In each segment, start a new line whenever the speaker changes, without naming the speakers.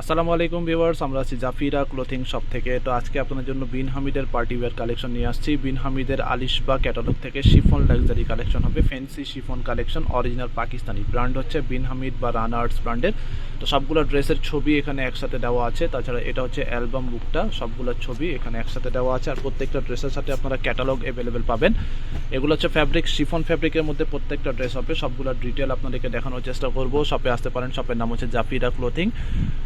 আসসালামু আলাইকুম ভিউয়ার্স, আমরা আছি জাফিরা ক্লোথিং শপ থেকে। তো আজকে আপনাদের জন্য বিন হামিদের পার্টি ওয়্যার কালেকশন নিয়ে আসছি। বিন হামিদের আলিশবা ক্যাটালগ থেকে শিফন লাক্সারি কালেকশন হবে। Fancy chiffon collection, original Pakistani brand হচ্ছে বিন হামিদ বা রানা আর্টস ব্র্যান্ডের। তো সবগুলো ড্রেসের ছবি এখানে একসাথে দেওয়া আছে। তাছাড়া এটা হচ্ছে অ্যালবাম বুকটা সবগুলো ছবি এখানে একসাথে দেওয়া আছে। আর প্রত্যেকটা ড্রেসের সাথে আপনারা ক্যাটালগ অ্যাভেলেবেল পাবেন। এগুলো হচ্ছে ফ্যাব্রিক শিফন ফ্যাব্রিকের মধ্যে প্রত্যেকটা ড্রেস হবে। সবগুলো ডিটেল আপনাদেরকে দেখানোর চেষ্টা করব। শপে আসতে পারেন। শপের নাম হচ্ছে জাফিরা ক্লোথিং।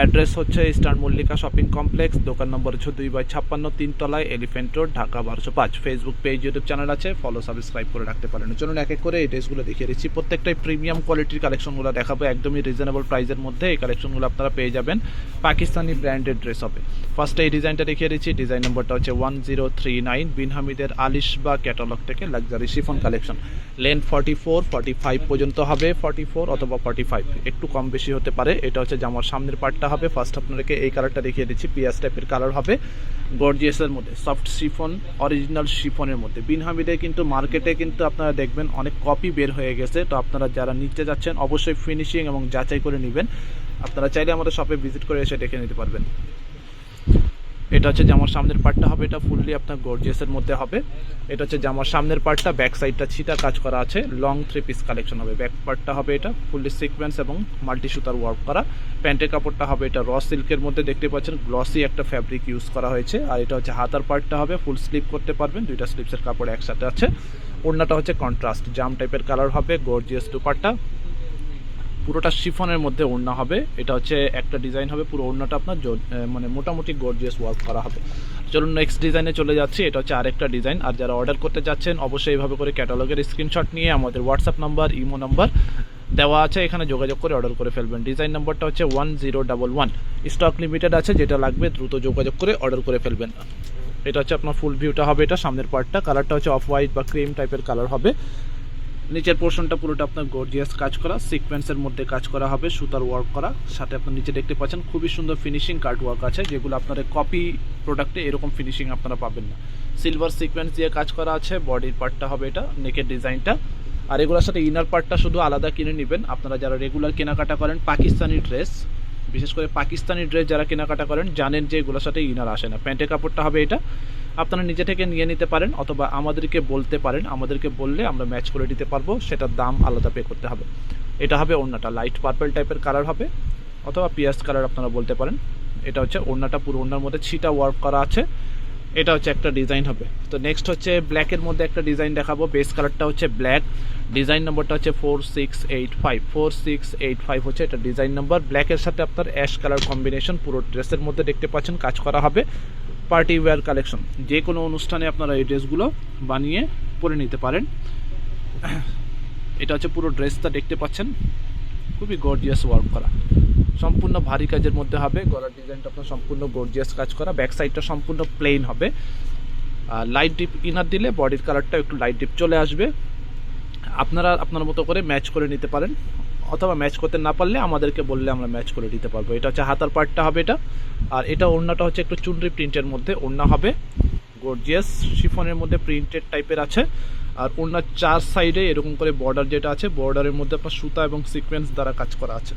অ্যাড্রেস হচ্ছে ইস্টার্ন মল্লিকা শপিং কমপ্লেক্স, দোকান নম্বর হচ্ছে দুই বাই ছাপ্পান্ন তিনতলায় এলিফেন্ট রোড ঢাকা বারোশো পাঁচ। ফেসবুক পেজ ইউটিউব চ্যানেল আছে ফলো সাবস্ক্রাইব করে রাখতে পারেন। চলুন এক এক করে এই ড্রেসগুলো দেখিয়ে দিচ্ছি। প্রত্যেকটাই প্রিমিয়াম কোয়ালিটির কালেকশনগুলো দেখাবো, একদমই রিজনেবল প্রাইসের মধ্যে। এই কালেকশনগুলো আপনারা পেয়ে যাবেন পাকিস্তানি ব্র্যান্ডেড ড্রেস হবে ফার্স্টে এই ডিজাইনটা দেখিয়ে দিচ্ছি। ডিজাইন নম্বরটা হচ্ছে one zero three nine Bin হামিদের আলিশ বা ক্যাটালগ থেকে luxury chiffon collection length forty four forty five পর্যন্ত হবে। ফর্টি ফোর অথবা ফর্টি ফাইভ একটু কম বেশি হতে পারে। এটা হচ্ছে জামার সামনের পার্টটা হবে। ফার্স্ট আপনাদেরকে এই কালারটা দেখিয়ে দিচ্ছি পিয়াজ টাইপের কালার হবে। গর্জিয়াসের মধ্যে সফট শিফন অরিজিনাল শিফনের মধ্যে। বিনহামিদে কিন্তু মার্কেটে কিন্তু আপনারা দেখবেন অনেক কপি বের হয়ে গেছে। তো আপনারা যারা নিতে যাচ্ছেন, অবশ্যই ফিনিশিং এবং যাচাই করে নেবেন। আপনারা চাইলে আমাদের শপে ভিজিট করে এসে দেখে নিতে পারবেন। এটা হচ্ছে জামার সামনের পার্টটা হবে, এটা ফুললি আপনার গর্জিয়াসের মধ্যে হবে। এটা হচ্ছে জামার সামনের পার্টটা ব্যাক সাইডটা ছিটা কাজ করা আছে লং থ্রি পিস কালেকশন হবে। ব্যাক পার্টটা হবে এটা ফুললি সিকোয়েন্স এবং মাল্টি সুতার ওয়ার্ক করা। প্যান্টের কাপড়টা হবে এটা র সিল্কের মধ্যে, দেখতে পাচ্ছেন গ্লসি একটা ফ্যাব্রিক ইউজ করা হয়েছে। আর এটা হচ্ছে হাতার পার্টটা হবে ফুল স্লিপ করতে পারবেন, দুইটা স্লিপসের কাপড় একসাথে আছে। ওড়নাটা হচ্ছে কন্ট্রাস্ট জাম টাইপের কালার হবে গর্জিয়াস দুপাট্টা। পুরোটা শিফনের মধ্যে ওড়না হবে। এটা হচ্ছে একটা ডিজাইন হবে, পুরো ওড়নাটা আপনার মানে মোটামুটি গর্জিয়াস ওয়ার্ক করা হবে। চলুন নেক্সট ডিজাইনে চলে যাচ্ছি, এটা হচ্ছে আরেকটা ডিজাইন আর যারা অর্ডার করতে যাচ্ছেন, অবশ্যই এইভাবে করে ক্যাটালগের স্ক্রিনশট নিয়ে আমাদের হোয়াটসঅ্যাপ নাম্বার ইমো নাম্বার দেওয়া আছে। এখানে যোগাযোগ করে অর্ডার করে ফেলবেন। ডিজাইন নাম্বারটা হচ্ছে one zero double one stock limited আছে, যেটা লাগবে দ্রুত যোগাযোগ করে অর্ডার করে ফেলবেন। এটা হচ্ছে আপনার ফুল ভিউটা হবে, এটা সামনের পার্টটা কালারটা হচ্ছে অফ হোয়াইট বা ক্রিম টাইপের কালার হবে। নিচের পোর্শনটা পুরোটা আপনার গর্জিয়াস কাজ করা সিকোয়েন্সের মধ্যে কাজ করা হবে, সুতার ওয়ার্ক করা। সাথে আপনার নিচে দেখতে পাচ্ছেন খুবই সুন্দর ফিনিশিং কার্ড ওয়ার্ক আছে, যেগুলো আপনার কপি প্রোডাক্টে এরকম ফিনিশিং আপনারা পাবেন না। সিলভার সিকোয়েন্স দিয়ে কাজ করা আছে বডির পার্টটা হবে এটা নেকের ডিজাইনটা আর এগুলোর সাথে ইনার পার্টটা শুধু আলাদা কিনে নেবেন। আপনারা যারা রেগুলার কেনাকাটা করেন, পাকিস্তানি ড্রেস বিশেষ করে পাকিস্তানি ড্রেস যারা কেনাকাটা করেন, জানেন যে এগুলোর সাথে ইনার আসে না। প্যান্টের কাপড়টা হবে এটা। আপনারা নিজে থেকে নিয়ে নিতে পারেন অথবা আমাদেরকে বলতে পারেন। আমাদেরকে বললে আমরা ম্যাচ করে দিতে পারব। সেটার দাম আলাদা পে করতে হবে। এটা হবে ওড়নাটা। লাইট পার্পল টাইপের কালার হবে। অথবা পিয়াজ কালার আপনারা বলতে পারেন। এটা হচ্ছে ওড়নাটা, পুরো ওড়নার মধ্যে ছিটা ওয়ার্ক করা আছে। এটা হচ্ছে একটা ডিজাইন হবে। তো নেক্সট হচ্ছে ব্ল্যাকের মধ্যে একটা ডিজাইন দেখাবো। বেস কালারটা হচ্ছে ব্ল্যাক ডিজাইন নম্বরটা হচ্ছে four six eight five four six eight five হচ্ছে এটা ডিজাইন নম্বর ব্ল্যাকের সাথে আপনার অ্যাশ কালার কম্বিনেশন পুরো ড্রেসের মধ্যে দেখতে পাচ্ছেন। কাজ করা হবে। পার্টি ওয়্যার কালেকশন, যে কোনো অনুষ্ঠানে আপনারা এই ড্রেসগুলো বানিয়ে পরে নিতে পারেন। এটা হচ্ছে পুরো ড্রেসটা দেখতে পাচ্ছেন। খুবই গর্জিয়াস ওয়ার্ক করা। সম্পূর্ণ ভারী কাজের মধ্যে হবে, গলার ডিজাইনটা আপনার সম্পূর্ণ গর্জিয়াস কাজ করা। ব্যাক সাইডটা সম্পূর্ণ প্লেন হবে। লাইট ডিপ ইনার দিলে বডির কালারটা একটু লাইট ডিপ চলে আসবে। আপনারা আপনার মতো করে ম্যাচ করে নিতে পারেন। অথবা ম্যাচ করতে না পারলে আমাদেরকে বললে আমরা ম্যাচ করে দিতে পারব। এটা হচ্ছে হাতার পার্টটা হবে এটা। আর এটা ওড়নাটা হচ্ছে একটু চুনরি প্রিন্টের মধ্যে ওড়না হবে। গর্জিয়াস শিফনের মধ্যে প্রিন্টেড টাইপের আছে। আর ওড়নার চার সাইডে এরকম করে বর্ডার যেটা আছে বর্ডারের মধ্যে আপনার সুতা এবং সিকোয়েন্স দ্বারা কাজ করা আছে।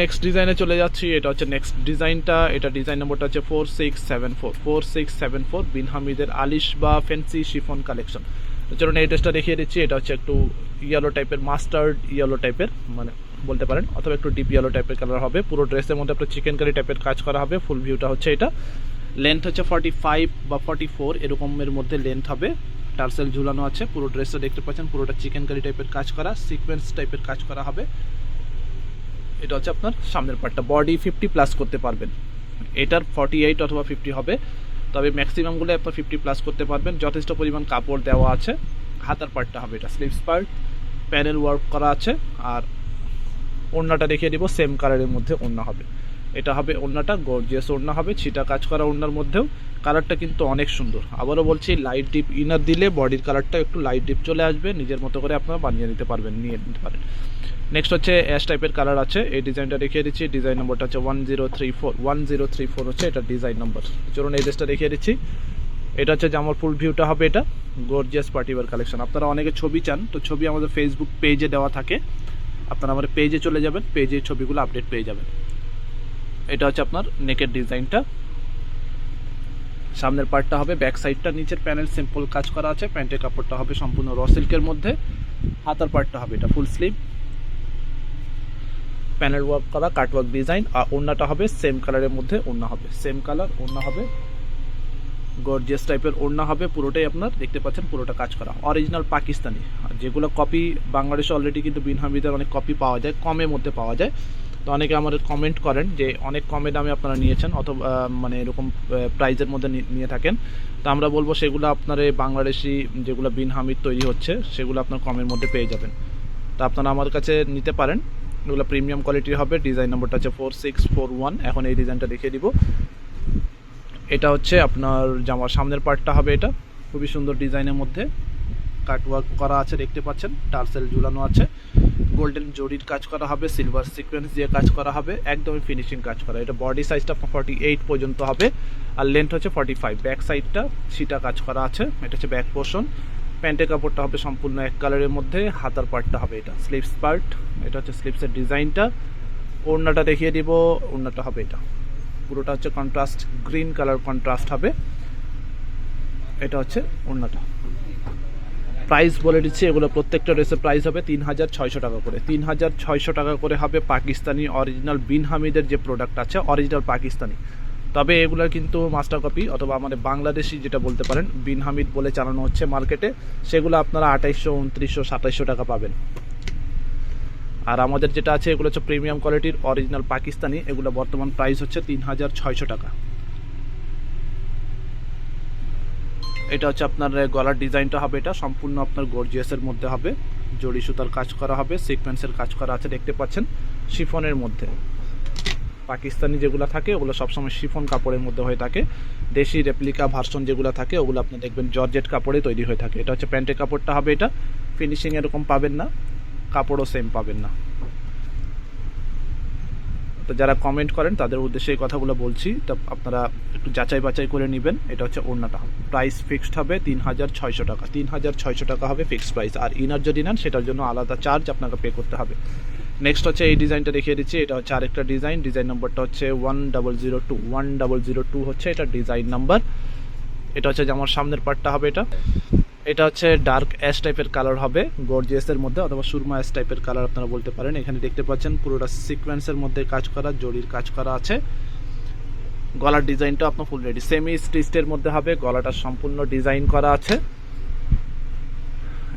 নেক্সট ডিজাইনে চলে যাচ্ছি। এটা হচ্ছে নেক্সট ডিজাইনটা এটা ডিজাইন নম্বরটা হচ্ছে four six seven four four six seven four Bin হামিদের আলিশ বা ফ্যান্সি শিফন কালেকশন চলুন এই ড্রেসটা দেখিয়ে দিচ্ছি। এটা হচ্ছে একটু ইয়েলো টাইপের মাস্টার্ড ইয়েলো টাইপের মানে বলতে পারেন, অথবা একটু ডিপ ইয়েলো টাইপের কালার হবে। পুরো ড্রেসের মধ্যে আপনার চিকেন কারি টাইপের কাজ করা হবে ফুল ভিউটা হচ্ছে এটা। লেন্থ হচ্ছে ফর্টি ফাইভ বা ফর্টি ফোর এরকমের মধ্যে লেন্থ হবে। টার্সেল ঝুলানো আছে, পুরো ড্রেসটা দেখতে পাচ্ছেন, পুরোটা চিকেন কারি টাইপের কাজ করা সিকোয়েন্স টাইপের কাজ করা হবে। এটা হচ্ছে আপনার সামনের পার্টটা বডি ফিফটি প্লাস করতে পারবেন। এটার ফর্টি এইট অথবা ফিফটি হবে। তবে ম্যাক্সিমামগুলো আপনার ফিফটি প্লাস করতে পারবেন। যথেষ্ট পরিমাণ কাপড় দেওয়া আছে। হাতার পার্টটা হবে এটা স্লিভস পার্ট প্যানেল ওয়ার্ক করা আছে, আর ওড়নাটা দেখিয়ে দিব সেম কালারের মধ্যে ওড়না হবে। এটা হবে ওড়নাটা গর্জিয়াস ওড়না হবে, ছিটা কাজ করা ওড়নার মধ্যেও। কালারটা কিন্তু অনেক সুন্দর। আবারও বলছি লাইট ডিপ ইনার দিলে বডির কালারটা একটু লাইট ডিপ চলে আসবে, নিজের মতো করে আপনারা বানিয়ে নিতে পারবেন, নিয়ে নিতে পারেন। নেক্সট হচ্ছে অ্যাশ টাইপের কালার আছে, এই ডিজাইনটা দেখিয়ে দিচ্ছি ডিজাইন নম্বরটা হচ্ছে one zero three four one zero three four হচ্ছে এটা ডিজাইন নম্বর চলুন এই ড্রেসটা দেখিয়ে দিচ্ছি। এটা হচ্ছে জামার ফুল ভিউটা হবে এটা। গর্জিয়াস পার্টিওয়ার কালেকশন আপনারা অনেকে ছবি চান, তো ছবি আমাদের ফেসবুক পেজে দেওয়া থাকে। আপনারা আমাদের পেজে চলে যাবেন পেজে ছবিগুলো আপডেট পেয়ে যাবেন। এটা হচ্ছে আপনার নেকের ডিজাইনটা। সামনের পার্টটা হবে ব্যাক সাইডটা নিচের প্যানেল সিম্পল কাজ করা আছে, প্যান্টের কাপড়টা হবে সম্পূর্ণ র সিল্কের মধ্যে। হাতার পার্টটা হবে, এটা ফুল স্লিভ প্যানেল ওয়ার্ক করা কাটওয়ার্ক ডিজাইন আর ওড়নাটা হবে সেম কালারের মধ্যে, ওড়না হবে। সেম কালার ওড়না হবে গর্জিয়াস টাইপের ওড়না হবে, পুরোটাই আপনার দেখতে পাচ্ছেন, পুরোটা কাজ করা। অরিজিনাল পাকিস্তানি যেগুলো কপি বাংলাদেশে অলরেডি কিন্তু বিন হামিদের অনেক কপি পাওয়া যায়, কমের মধ্যে পাওয়া যায়। তো অনেকে আমাদের কমেন্ট করেন যে, অনেক কমে দামে আপনারা নিয়েছেন, অথবা মানে এরকম প্রাইজের মধ্যে নিয়ে থাকেন। তো আমরা বলব সেগুলো আপনার বাংলাদেশি যেগুলো বিন হামিদ তৈরি হচ্ছে, সেগুলো আপনার কমের মধ্যে পেয়ে যাবেন। তো আপনারা আমার কাছে নিতে পারেন। এগুলো প্রিমিয়াম কোয়ালিটির হবে ডিজাইন নম্বরটা হচ্ছে ফোর সিক্স ফোর ওয়ান এখন এই ডিজাইনটা দেখিয়ে দিব। এটা হচ্ছে আপনার জামার সামনের পার্টটা হবে এটা। খুবই সুন্দর ডিজাইনের মধ্যে। কাটওয়ার্ক করা আছে, দেখতে পাচ্ছেন। টার্সেল ঝুলানো আছে। গোল্ডেন জরির কাজ করা হবে, সিলভার সিকোয়েন্স দিয়ে কাজ করা হবে, একদমই ফিনিশিং কাজ করা। এটা বডি সাইজটা ফর্টি এইট পর্যন্ত হবে আর লেন্থ হচ্ছে ফর্টি ফাইভ ব্যাক সাইডটা সিটা কাজ করা আছে। এটা হচ্ছে ব্যাক পোর্শন প্যান্টের কাপড়টা হবে সম্পূর্ণ এক কালারের মধ্যে। হাতার পার্টটা হবে এটা। স্লিপস পার্ট এটা হচ্ছে স্লিপসের ডিজাইনটা ওড়নাটা দেখিয়ে দিব। ওড়নাটা হবে এটা। পুরোটা হচ্ছে কন্ট্রাস্ট গ্রিন কালার কন্ট্রাস্ট হবে। এটা হচ্ছে ওড়নাটা। প্রাইস বলে দিচ্ছি, এগুলো প্রত্যেকটা ড্রেসের প্রাইস হবে তিন হাজার ছয়শো টাকা করে। তিন হাজার ছয়শো টাকা করে হবে পাকিস্তানি অরিজিনাল বিন হামিদের যে প্রোডাক্ট আছে অরিজিনাল পাকিস্তানি। তবে এগুলোর কিন্তু মাস্টার কপি অথবা আমাদের বাংলাদেশি যেটা বলতে পারেন বিন হামিদ বলে চালানো হচ্ছে মার্কেটে সেগুলো আপনারা আঠাইশশো, উনত্রিশশো, সাতাইশশো টাকা পাবেন। আর আমাদের যেটা আছে, এগুলো হচ্ছে প্রিমিয়াম কোয়ালিটির অরিজিনাল পাকিস্তানি, এগুলো বর্তমান প্রাইস হচ্ছে তিন হাজার ছয়শো টাকা। এটা হচ্ছে আপনার গলার ডিজাইনটা হবে এটা, সম্পূর্ণ আপনার গর্জিয়াসের মধ্যে হবে। জড়ি সুতার কাজ করা হবে সিকোয়েন্সের কাজ করা আছে, দেখতে পাচ্ছেন, শিফনের মধ্যে। পাকিস্তানি যেগুলো থাকে, ওগুলো সবসময় শিফন কাপড়ের মধ্যে হয়ে থাকে। দেশি রেপ্লিকা ভার্সন যেগুলো থাকে, ওগুলো আপনি দেখবেন জর্জেট কাপড়ে তৈরি হয়ে থাকে। এটা হচ্ছে প্যান্টের কাপড়টা হবে এটা ফিনিশিং এরকম পাবেন না। কাপড়ও সেম পাবেন না। তো যারা কমেন্ট করেন, তাদের উদ্দেশ্যে এই কথাগুলো বলছি। তো আপনারা একটু যাচাই বাছাই করে নেবেন। এটা হচ্ছে ওড়নাটা। প্রাইস ফিক্সড হবে তিন হাজার ছয়শো টাকা। তিন হাজার ছয়শো টাকা হবে ফিক্সড প্রাইস আর ইনার যদি নেন, সেটার জন্য আলাদা চার্জ আপনাকে পে করতে হবে। নেক্সট হচ্ছে এই ডিজাইনটা দেখিয়ে দিচ্ছি। এটা হচ্ছে আরেকটা ডিজাইন ডিজাইন নাম্বারটা হচ্ছে one double zero two one double zero two হচ্ছে এটা ডিজাইন নাম্বার এটা হচ্ছে যে আমার সামনের পার্টটা হবে এটা। এটা হচ্ছে ডার্ক অ্যাশ টাইপের কালার হবে গর্জিয়াসের মধ্যে অথবা সুরমা অ্যাশ টাইপের কালার আপনারা বলতে পারেন। এখানে দেখতে পাচ্ছেন পুরোটা সিকোয়েন্সের মধ্যে কাজ করা, জরির কাজ করা আছে। গলার ডিজাইনটা আপনার ফুল রেডি সেমি স্টিচের মধ্যে হবে, গলাটা সম্পূর্ণ ডিজাইন করা আছে।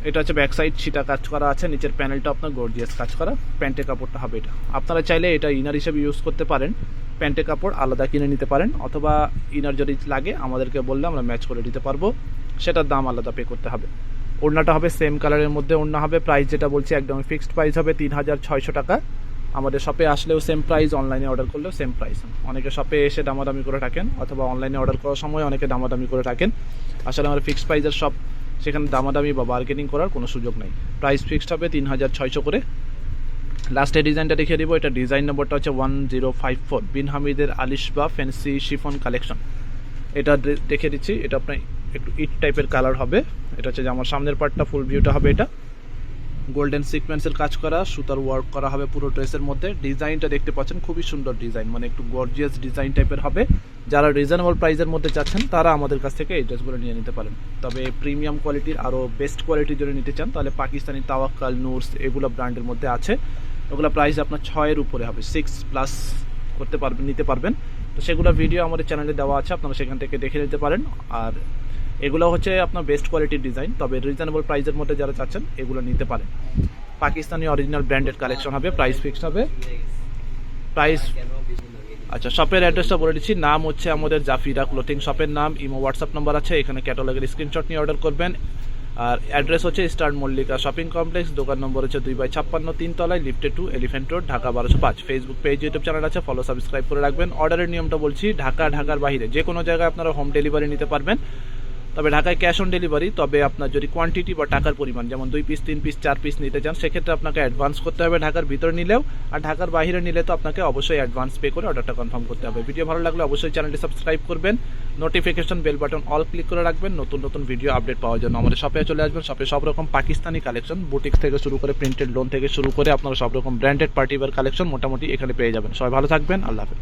এটা হচ্ছে ব্যাক সাইড সেটা কাজ করা আছে, নিচের প্যানেলটা আপনার গর্জিয়াস কাজ করা। প্যান্টের কাপড়টা হবে এটা। আপনারা চাইলে এটা ইনার হিসেবে ইউজ করতে পারেন। প্যান্টের কাপড় আলাদা কিনে নিতে পারেন, অথবা ইনার যদি লাগে আমাদেরকে বললে আমরা ম্যাচ করে দিতে পারব। সেটার দাম আলাদা পে করতে হবে। ওড়নাটা হবে সেম কালারের মধ্যে ওড়না হবে। প্রাইস যেটা বলছি, একদম ফিক্সড প্রাইস হবে তিন হাজার ছয়শো টাকা। আমাদের শপে আসলেও সেম প্রাইস অনলাইনে অর্ডার করলেও সেম প্রাইস অনেকে শপে এসে দামাদামি করে থাকেন, অথবা অনলাইনে অর্ডার করার সময় অনেকে দামাদামি করে থাকেন। আসলে আমাদের ফিক্সড প্রাইসের সব সেখানে দামাদামি বা বার্গেনিং করার কোনো সুযোগ নেই। প্রাইস ফিক্সড হবে তিন হাজার ছয়শো করে। লাস্টে ডিজাইনটা দেখিয়ে দিব। এটা ডিজাইন নম্বরটা হচ্ছে one zero five four Bin হামিদের আলিশ বা ফ্যান্সি শিফন কালেকশন এটা দেখে দিচ্ছি। এটা আপনার একটু ইট টাইপের কালার হবে। এটা হচ্ছে যে আমার সামনের পার্টটা ফুল ভিউটা হবে এটা। গোল্ডেন সিকোয়েন্সের কাজ করা, সুতার ওয়ার্ক করা হবে পুরো ড্রেসের মধ্যে। ডিজাইনটা দেখতে পাচ্ছেন, খুবই সুন্দর ডিজাইন মানে একটু গর্জিয়াস ডিজাইন টাইপের হবে। যারা রিজনেবল প্রাইসের মধ্যে চাচ্ছেন, তারা আমাদের কাছ থেকে এই ড্রেসগুলো নিয়ে নিতে পারেন। তবে প্রিমিয়াম কোয়ালিটির আরও বেস্ট কোয়ালিটি যদি নিতে চান, তাহলে পাকিস্তানি তাওয়াক্কাল নুরস এগুলো ব্র্যান্ডের মধ্যে আছে। ওগুলো প্রাইস আপনার ছয়ের উপরে হবে সিক্স প্লাস করতে পারবেন, নিতে পারবেন। তো সেগুলো ভিডিও আমাদের চ্যানেলে দেওয়া আছে, আপনারা সেখান থেকে দেখে নিতে পারেন। আর এগুলো হচ্ছে আপনার বেস্ট কোয়ালিটির ডিজাইন তবে রিজনেবল প্রাইসের মধ্যে যারা চাচ্ছেন, এগুলো নিতে পারেন। পাকিস্তানি অরিজিনাল ব্র্যান্ডেড কালেকশন হবে প্রাইস ফিক্সড হবে। প্রাইস আচ্ছা শপের অ্যাড্রেসটা বলে দিচ্ছি। নাম হচ্ছে আমাদের জাফিরা ক্লোথিং শপের নাম। ইমো হোয়াটসঅ্যাপ নাম্বার আছে, এখানে ক্যাটালগের স্ক্রিনশট নিয়ে অর্ডার করবেন। আর অ্যাড্রেস হচ্ছে স্টার মল্লিকা শপিং কমপ্লেক্স দোকান নম্বর হচ্ছে দুই বাই ছাপ্পান্ন তিনতলায় লিফটে টু এলিফেন্ট রোড ঢাকা বারোশো পাঁচ। ফেসবুক পেজ ইউটিউব চ্যানেল আছে ফলো সাবস্ক্রাইব করে রাখবেন। অর্ডারের নিয়মটা বলছি, ঢাকা, ঢাকার বাইরে যে কোনো জায়গায় আপনারা হোম ডেলিভারি নিতে পারবেন। তবে ঢাকায় ক্যাশ অন ডেলিভারি তবে আপনার যদি কোয়ান্টিটি বা টাকার পরিমাণ, যেমন দুই পিস তিন পিস চার পিস নিতে চান, সেক্ষেত্রে আপনাকে অ্যাডভান্স করতে হবে ঢাকার ভিতরে নিলেও, আর ঢাকার বাইরে নিলে তো আপনাকে অবশ্যই অ্যাডভান্স পে করে অর্ডারটা কনফার্ম করতে হবে। ভিডিও ভালো লাগলে অবশ্যই চ্যানেলটি সাবস্ক্রাইব করবেন notification bell button all click করে রাখবেন, নতুন নতুন ভিডিও আপডেট পাওয়ার জন্য। আমাদের শপে চলে আসবেন শপে সব রকম পাকিস্তানি কালেকশন বুটিক্স থেকে শুরু করে প্রিন্টেড লোন থেকে শুরু করে আপনারা সব রকম ব্র্যান্ডেড পার্টি ওয়্যার কালেকশন মোটামুটি এখানে পেয়ে যাবেন। সবাই ভালো থাকবেন, আল্লাহ হাফেজ।